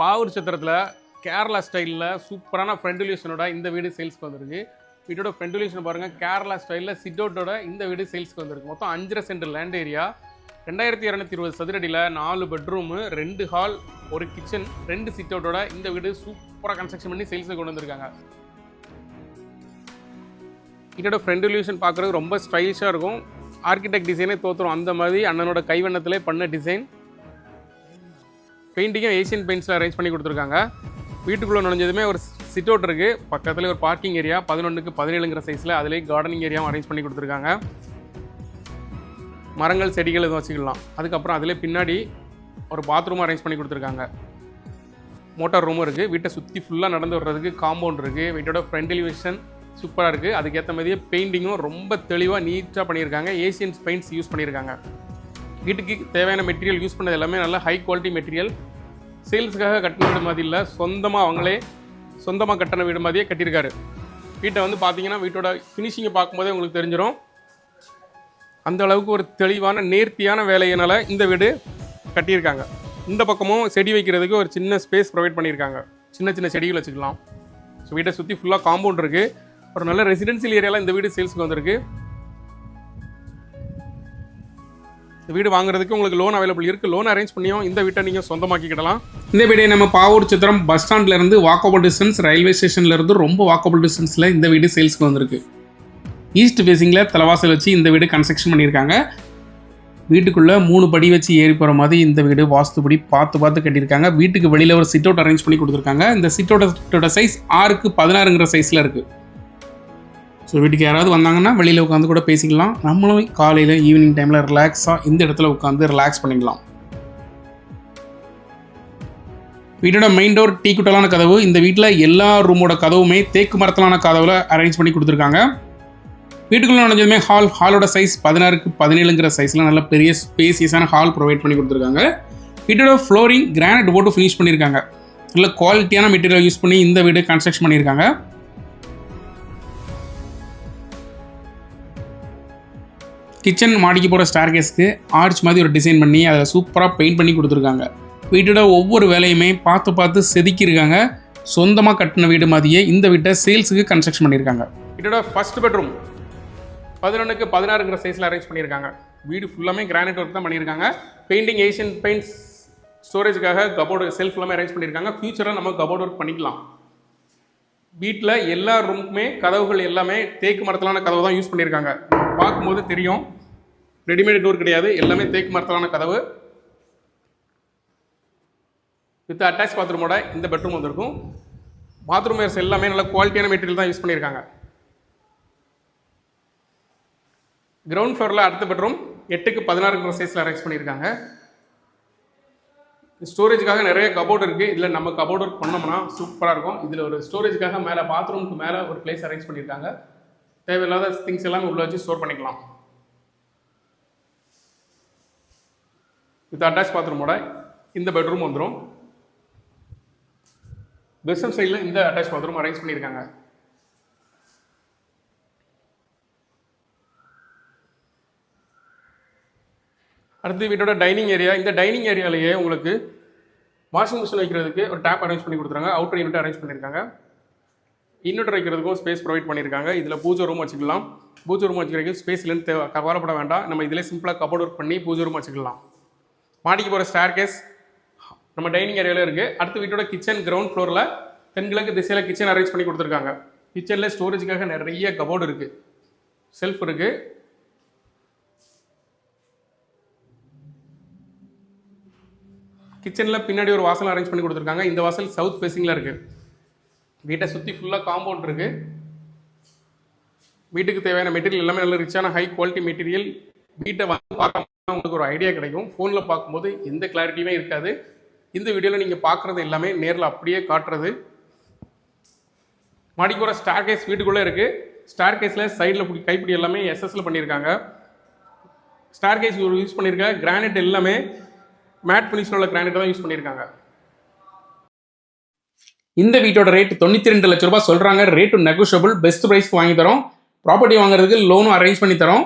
பாவூர் சத்திரத்தில் கேரளா ஸ்டைலில் சூப்பரான ஃப்ரெண்டுலேஷனோட இந்த வீடு சேல்ஸ்க்கு வந்திருக்கு. வீட்டோட ஃப்ரெண்டுலேஷன் பாருங்கள் கேரளா ஸ்டைலில் சிட் அவுட்டோட இந்த வீடு சேல்ஸ்க்கு வந்திருக்கு. மொத்தம் அஞ்சரை சென்ட் லேண்ட் ஏரியா ரெண்டாயிரத்தி இரநூத்தி இருபது சதுரடியில் நாலு பெட்ரூமு ரெண்டு ஹால் ஒரு கிச்சன் ரெண்டு சிட் அவுட்டோட இந்த வீடு சூப்பராக கன்ஸ்ட்ரக்ஷன் பண்ணி சேல்ஸுக்கு கொண்டு வந்திருக்காங்க. இதோட ஃப்ரெண்டுலேஷன் பார்க்குறது ரொம்ப ஸ்டைலிஷாக இருக்கும். ஆர்கிடெக்ட் டிசைனே தோற்றுரும் அந்த மாதிரி அண்ணனோட கைவண்ணத்திலே பண்ண டிசைன் பெயிண்டிங்கும் ஏசியன் பெயிண்ட்ஸில் அரேஞ்ச் பண்ணி கொடுத்துருக்காங்க. வீட்டுக்குள்ளே நுழைஞ்சதுமே ஒரு சிட் அவுட் இருக்குது பக்கத்தில் ஒரு பார்க்கிங் ஏரியா பதினொன்றுக்கு பதினேழுங்கிற சைஸில் அதிலே கார்டனிங் ஏரியாவும் அரேஞ்ச் பண்ணி கொடுத்துருக்காங்க. மரங்கள் செடிகள் எதுவும் வச்சுக்கலாம். அதுக்கப்புறம் அதிலே பின்னாடி ஒரு பாத்ரூம் அரேஞ்ச் பண்ணி கொடுத்துருக்காங்க. மோட்டார் ரூமும் இருக்குது வீட்டை சுற்றி ஃபுல்லாக நடந்து வர்றதுக்கு காம்பவுண்ட் இருக்குது வீட்டோட ஃப்ரண்ட் எலிவேஷன் சூப்பராக இருக்குது அதுக்கேற்ற மாதிரியே பெயிண்டிங்கும் ரொம்ப தெளிவாக நீட்டாக பண்ணியிருக்காங்க. ஏசியன்ஸ் பெயிண்ட்ஸ் யூஸ் பண்ணியிருக்காங்க. வீட்டுக்கு தேவையான மெட்டீரியல் யூஸ் பண்ணது எல்லாமே நல்ல ஹை குவாலிட்டி மெட்டீரியல் சேல்ஸுக்காக கட்டின வீடு மாதிரி இல்லை சொந்தமாக அவங்களே சொந்தமாக கட்டின வீடு மாதிரியே கட்டியிருக்காரு. வீட்டை வந்து பார்த்தீங்கன்னா வீட்டோட ஃபினிஷிங்கை பார்க்கும்போதே உங்களுக்கு தெரிஞ்சிடும் அந்த அளவுக்கு ஒரு தெளிவான நேர்த்தியான வேலையினால் இந்த வீடு கட்டியிருக்காங்க. இந்த பக்கமும் செடி வைக்கிறதுக்கு ஒரு சின்ன ஸ்பேஸ் ப்ரொவைட் பண்ணியிருக்காங்க. சின்ன சின்ன செடிகள் வச்சுக்கலாம். ஸோ வீட்டை சுற்றி ஃபுல்லாக காம்பவுண்ட் இருக்குது ஒரு நல்ல ரெசிடென்சியல் ஏரியாவில் இந்த வீடு சேல்ஸுக்கு வந்திருக்கு. இந்த வீடு வாங்குறதுக்கு உங்களுக்கு லோன் அவைலபிள் இருக்குது லோன் அரேஞ்ச் பண்ணியும் இந்த வீட்டை நீங்கள் சொந்தமாக்கிக்கிடலாம். இந்த வீடை நம்ம பாவூர் சித்திரம் பஸ் ஸ்டாண்ட்லேருந்து வாக்கபிள் டிஸ்டன்ஸ் ரயில்வே ஸ்டேஷன்லேருந்து ரொம்ப வாக்கபிள் டிஸ்டன்ஸில் இந்த வீடு சேல்ஸ்க்கு வந்திருக்கு. ஈஸ்ட் ஃபேஸிங்கில் தலைவாசல் வச்சு இந்த வீடு கன்ஸ்ட்ரக்ஷன் பண்ணியிருக்காங்க. வீட்டுக்குள்ளே மூணு படி வச்சு ஏறி போகிற மாதிரி இந்த வீடு வாஸ்துபடி பார்த்து பார்த்து கட்டியிருக்காங்க. வீட்டுக்கு வெளியில் ஒரு சிட் அவுட் அரேஞ்ச் பண்ணி கொடுத்துருக்காங்க. இந்த சிட் அவுட்டோட சைஸ் ஆறுக்கு பதினாறுங்கிற சைஸில் இருக்குது ஸோ வீட்டுக்கு யாராவது வந்தாங்கன்னா வெளியில் உட்காந்து கூட பேசிக்கலாம். நம்மளும் காலையில் ஈவினிங் டைமில் ரிலாக்ஸாக இந்த இடத்துல உட்காந்து ரிலாக்ஸ் பண்ணிக்கலாம். வீட்டோட மெயின் டோர் டீ குட்டலான கதவு. இந்த வீட்டில் எல்லா ரூமோட கதவுமே தேக்கு மரத்தலான கதவில் அரேஞ்ச் பண்ணி கொடுத்துருக்காங்க. வீட்டுக்குள்ளே நுழைஞ்சதுமே ஹால் ஹாலோட சைஸ் பதினாறுக்கு பதினேழுங்கிற சைஸில் நல்ல பெரிய ஸ்பேசியஸான ஹால் ப்ரொவைட் பண்ணி கொடுத்துருக்காங்க. வீட்டோட ஃப்ளோரிங் கிரானைட் போட்டு ஃபினிஷ் பண்ணியிருக்காங்க நல்ல குவாலிட்டியான மெட்டீரியல் யூஸ் பண்ணி இந்த வீடு கன்ஸ்ட்ரக்ஷன் பண்ணியிருக்காங்க கிச்சன் மாடிக்கு போகிற ஸ்டார் கேஸ்க்கு ஆர்ச் மாதிரி ஒரு டிசைன் பண்ணி அதில் சூப்பராக பெயிண்ட் பண்ணி கொடுத்துருக்காங்க. வீட்டோட ஒவ்வொரு வேலையுமே பார்த்து பார்த்து செதுக்கியிருக்காங்க. சொந்தமாக கட்டின வீடு மாதிரியே இந்த வீட்டை சேல்ஸுக்கு கன்ஸ்ட்ரக்ஷன் பண்ணியிருக்காங்க. வீட்டோட ஃபர்ஸ்ட் பெட்ரூம் பதினொன்றுக்கு பதினாறுங்கிற சைஸில் அரேஞ்ச் பண்ணியிருக்காங்க. வீடு ஃபுல்லாமே கிரானைட் ஒர்க் தான் பண்ணியிருக்காங்க. பெயிண்டிங் ஏஷியன் பெயிண்ட்ஸ் ஸ்டோரேஜுக்காக கபோர்டு செல்ஃப் எல்லாமே அரேஞ்ச் பண்ணியிருக்காங்க. ஃபியூச்சராக நம்ம கபோர்டு ஒர்க் பண்ணிக்கலாம். வீட்டில் எல்லா ரூமுக்குமே கதவுகள் எல்லாமே தேக்கு மரத்திலான கதவு தான் யூஸ் பண்ணியிருக்காங்க. பார்க்கும்போது தெரியும். ரெடிமேட் டோர் கிடையாது. எல்லாமே தேக்கு மரத்திலான கதவு. வித் அட்டாச் பாத்ரூமோட இந்த பெட்ரூம் வந்திருக்கும். பாத்ரூம் வேர்ஸ் எல்லாமே நல்ல குவாலிட்டியான மெட்டீரியல் தான் யூஸ் பண்ணியிருக்காங்க. கிரவுண்ட் ஃப்ளோரில் அடுத்த பெட்ரூம் எட்டுக்கு பதினாறுங்கிற சைஸில் அரேஞ்ச் பண்ணியிருக்காங்க. ஸ்டோரேஜுக்காக நிறைய கபோர்டு இருக்குது இதில் நம்ம கபோர்டு ஒர்க் பண்ணோம்னா சூப்பராக இருக்கும். இதில் ஒரு ஸ்டோரேஜுக்காக மேலே பாத்ரூமுக்கு மேலே ஒரு பிளேஸ் அரேஞ்ச் பண்ணியிருக்காங்க. தேவையில்லாத திங்ஸ் எல்லாமே உள்ளே வச்சு ஸ்டோர் பண்ணிக்கலாம். வித் அட்டாச் பாத்ரூமோட இந்த பெட்ரூம் வந்துடும் வெஸ்டர்ன் சைடில் இந்த அட்டாச் பாத்ரூம் அரேஞ்ச் பண்ணியிருக்காங்க. அடுத்து வீட்டோட டைனிங் ஏரியா இந்த டைனிங் ஏரியாலேயே உங்களுக்கு வாஷிங் மிஷின் வைக்கிறதுக்கு ஒரு டேப் அரேஞ்ச் பண்ணி கொடுத்துருக்காங்க. அவுட்டர் யூனிட் அரேஞ்ச் பண்ணியிருக்காங்க. இன்வெர்டர் வைக்கிறதுக்கும் ஸ்பேஸ் ப்ரொவைட் பண்ணியிருக்காங்க. இதில் பூஜை ரூம் வச்சுக்கலாம். பூஜை ரூம் வச்சுக்கிறதுக்கு ஸ்பேஸ்லேருந்து இல்லைன்னு தேவை கவலைப்பட வேண்டாம். நம்ம இதிலே சிம்பிளாக கபோர்ட் ஒர்க் பண்ணி பூஜை ரூம் வச்சுக்கலாம். மாடிக்கு போகிற ஸ்டார் கேஸ் நம்ம டைனிங் ஏரியாவில் இருக்குது அடுத்து வீட்டோட கிச்சன் கிரவுண்ட் ஃப்ளோரில் தென்கிழக்கு திசையில் கிச்சன் அரேஞ்ச் பண்ணி கொடுத்துருக்காங்க. கிச்சனில் ஸ்டோரேஜுக்காக நிறைய கபோர்டு இருக்குது செல்ஃப் இருக்குது கிச்சனில் பின்னாடி ஒரு வாசல் அரேஞ்ச் பண்ணி கொடுத்துருக்காங்க. இந்த வாசல் சவுத் ஃபேஸிங்கில் இருக்குது வீட்டை சுற்றி ஃபுல்லாக காம்பவுண்ட் இருக்குது வீட்டுக்கு தேவையான மெட்டீரியல் எல்லாமே நல்ல ரிச்சான ஹை குவாலிட்டி மெட்டீரியல் வீட்டை வந்து பார்க்க உங்களுக்கு ஒரு ஐடியா கிடைக்கும். ஃபோனில் பார்க்கும்போது எந்த கிளாரிட்டியுமே இருக்காது. இந்த வீடியோவில் நீங்கள் பார்க்குறது எல்லாமே நேரில் அப்படியே காட்டுறது. மாடிக்கு ஒரு ஸ்டார் கேஸ் வீட்டுக்குள்ளே இருக்குது ஸ்டார் கேஸில் சைடில் பிடி கைப்பிடி எல்லாமே எஸ்எஸ்ல பண்ணியிருக்காங்க. ஸ்டார் கேஸ் யூஸ் பண்ணியிருக்க. கிரானைட் எல்லாமே மேட் ஃபினிஷில் உள்ள கிரானைட் தான் யூஸ் பண்ணியிருக்காங்க. இந்த வீட்டோட ரேட் தொண்ணூற்றி ரெண்டு லட்ச ரூபாய் சொல்கிறாங்க ரேட்டு நெகோஷியபிள் பெஸ்ட் ப்ரைஸ்க்கு வாங்கி தரோம். ப்ராப்பர்ட்டி வாங்குறதுக்கு லோனும் அரேஞ்ச் பண்ணி தரோம்.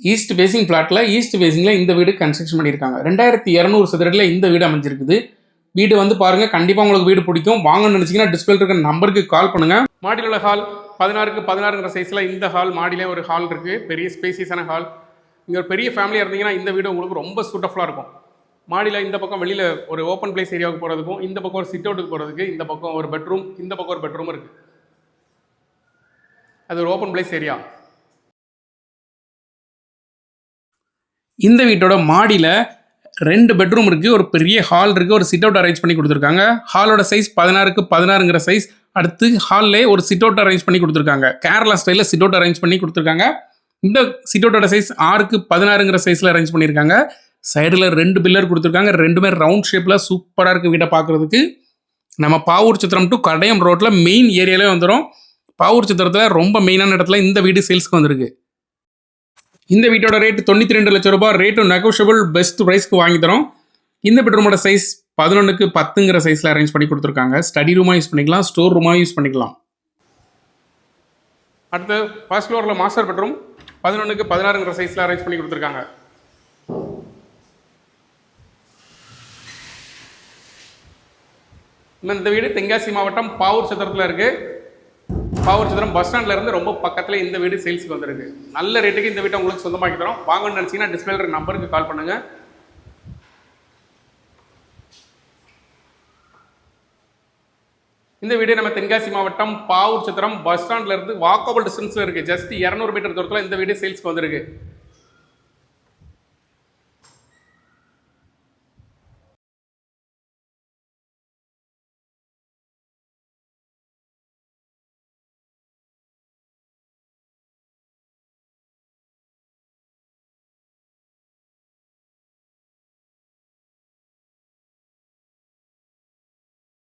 ஈஸ்ட் பேசிங் பிளாட்டில் ஈஸ்ட் பேசிங்கில் இந்த வீடு கன்ஸ்ட்ரக்ஷன் பண்ணியிருக்காங்க. ரெண்டாயிரத்தி இரநூறு சதுரத்தில் இந்த வீடு அமைஞ்சிருக்குது. வீடு வந்து பாருங்க கண்டிப்பாக உங்களுக்கு வீடு பிடிக்கும். வாங்கணும்னு நினச்சிங்கன்னா டிஸ்பிளே இருக்கிற நம்பருக்கு கால் பண்ணுங்கள் மாடியில் உள்ள ஹால் பதினாறுக்கு பதினாறுங்கிற சைஸில் இந்த ஹால் மாடியிலே ஒரு ஹால் இருக்குது பெரிய ஸ்பேசியஸான ஹால் இங்கே ஒரு பெரிய ஃபேமிலியாக இருந்தீங்கன்னா இந்த வீடு உங்களுக்கு ரொம்ப சூட்டஃபுல்லாக இருக்கும். மாடியில் இந்த பக்கம் வெளியில் ஒரு ஓப்பன் பிளேஸ் ஏரியாவுக்கு போகிறதுக்கும் இந்த பக்கம் ஒரு சிட் அவுட்டுக்கு போகிறதுக்கு இந்த பக்கம் ஒரு பெட்ரூம் இந்த பக்கம் ஒரு பெட்ரூம் இருக்குது அது ஒரு ஓப்பன் பிளேஸ் ஏரியா இந்த வீட்டோட மாடியில் ரெண்டு பெட்ரூம் இருக்குது ஒரு பெரிய ஹால் இருக்குது ஒரு சிட் அவுட் அரேஞ்ச் பண்ணி கொடுத்துருக்காங்க. ஹாலோட சைஸ் பதினாறுக்கு பதினாறுங்கிற சைஸ் அடுத்து ஹால்லே ஒரு சிட் அவுட் அரேஞ்ச் பண்ணி கொடுத்துருக்காங்க. கேரளா ஸ்டைலில் சிட் அவுட் அரேஞ்ச் பண்ணி கொடுத்துருக்காங்க. இந்த சிட் அவுட்டோட சைஸ் ஆறுக்கு பதினாறுங்கிற சைஸில் அரேஞ்ச் பண்ணியிருக்காங்க. சைடில் ரெண்டு பில்லர் கொடுத்துருக்காங்க. ரெண்டுமே ரவுண்ட் ஷேப்பில் சூப்பராக இருக்குது வீட்டை பார்க்குறதுக்கு. நம்ம பாவூர் சித்திரம் டு கடையம் ரோட்டில் மெயின் ஏரியாலே வந்துடும் பாவூர் சித்திரத்தில் ரொம்ப மெயினான இடத்துல இந்த வீடு சேல்ஸ்க்கு வந்திருக்கு. இந்த வீட்டோட ரேட் தொண்ணூற்றி ரெண்டு லட்சம் ரூபாய். ரேட்டும் நெகோஷியபிள் பெஸ்ட் ப்ரைஸ்க்கு வாங்கி தரோம். இந்த பெட்ரூமோட சைஸ் பதினொன்றுக்கு பத்துங்கிற சைஸில் அரேஞ்ச் பண்ணி கொடுத்துருக்காங்க. ஸ்டடி ரூமாக யூஸ் பண்ணிக்கலாம். ஸ்டோர் ரூமாக யூஸ் பண்ணிக்கலாம். அடுத்து ஃபர்ஸ்ட் ஃப்ளோரில் மாஸ்டர் பெட்ரூம் பதினொன்றுக்கு பதினாறுங்கிற சைஸில் அரேஞ்ச் பண்ணி கொடுத்துருக்காங்க. இந்த வீடு தென்காசி மாவட்டம் பாவூர் சத்திரத்தில் இருக்குது பாவூர் சத்திரம் பஸ் ஸ்டாண்ட்ல இருந்து ரொம்ப பக்கத்தில் இந்த வீடு சேல்ஸுக்கு வந்திருக்கு. நல்ல ரேட்டுக்கு இந்த வீட்டை உங்களுக்கு சொந்தமாக்கி தரோம். வாங்கணும்னு நினச்சிங்கன்னா டிஸ்பிளே நம்பருக்கு கால் பண்ணுங்க. இந்த வீடு நம்ம தென்காசி மாவட்டம் பாவூர் சத்திரம் பஸ் ஸ்டாண்ட்ல இருந்து வாக்கபிள் டிஸ்டன்ஸ்ல இருக்கு. ஜஸ்ட் இரநூறு மீட்டர் தூரத்தில் இந்த வீடு சேல்ஸ்க்கு வந்திருக்கு.